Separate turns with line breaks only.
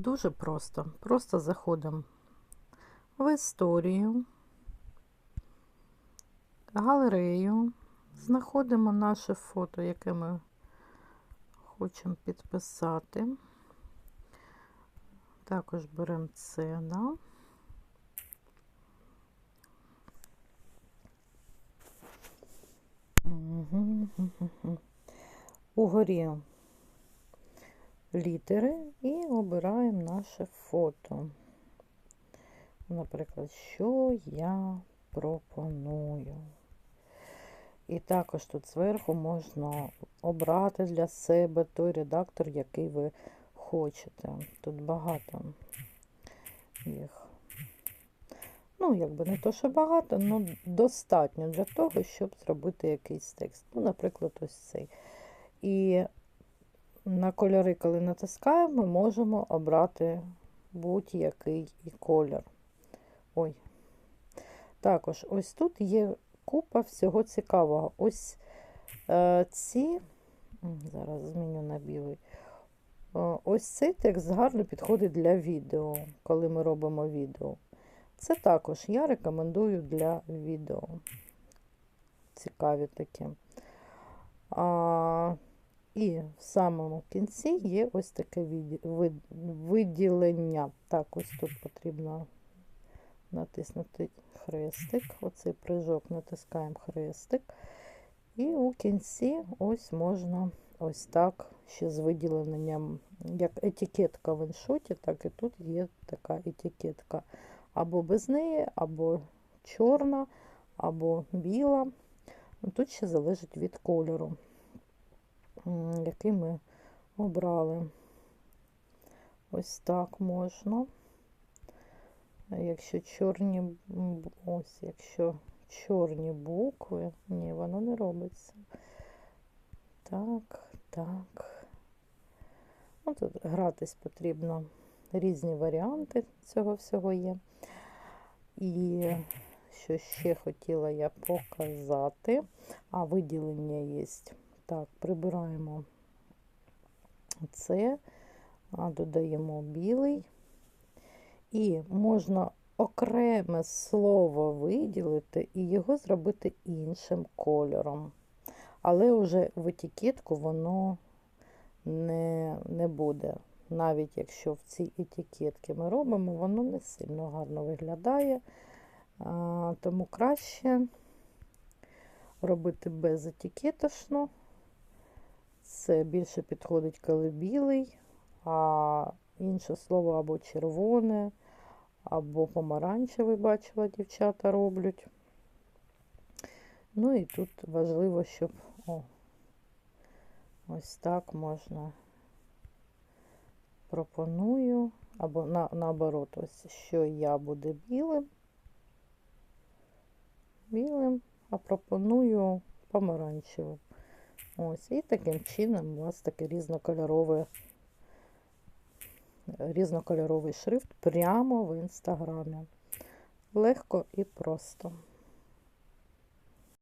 Дуже просто. Просто заходимо в історію, галерею, знаходимо наше фото, яке ми хочемо підписати. Також беремо це, да? Мгм. Угорі літери і обираємо наше фото. Наприклад, що я пропоную. І також тут зверху можна обрати для себе той редактор, який ви хочете. Тут багато їх. Ну, якби не то, що багато, але достатньо для того, щоб зробити якийсь текст. Ну, наприклад, ось цей. І на кольори, коли натискаємо, ми можемо обрати будь-який і колір. Ой. Також ось тут є купа всього цікавого. Ось е, ці, зараз зміню на білий. Е, ось цей текст гарно підходить для відео, коли ми робимо відео. Це також я рекомендую для відео. Цікаві такі. А, І в самому кінці є ось таке виділення. Так, ось тут потрібно натиснути хрестик. Оцей прыжок натискаємо хрестик. І у кінці ось можна ось так ще з виділенням, як етикетка в іншоті, так і тут є така етикетка. Або без неї, або чорна, або біла. Ну, тут ще залежить від кольору, який ми обрали. Ось так можна. Якщо чорні, ось, якщо чорні букви, ні, воно не робиться. Так, так. Ну, Тут гратись потрібно різні варіанти цього всього є. І що ще хотіла я показати, а виділення є. Так, прибираємо це, додаємо білий. І можна окреме слово виділити і його зробити іншим кольором. Але вже в етикетку воно не, не буде. Навіть якщо в цій етикетки ми робимо, воно не сильно гарно виглядає. А, Тому краще робити без етикетошно. Це більше підходить, коли білий, а інше слово або червоне, або помаранчевий, бачила, дівчата роблять. Ну і тут важливо, щоб о, ось так можна пропоную, або на, наоборот, ось що я буду білим, білим, а пропоную помаранчевим. Ось, і таким чином у вас такий різнокольоровий різнокольоровий шрифт прямо в інстаграмі. Легко і просто.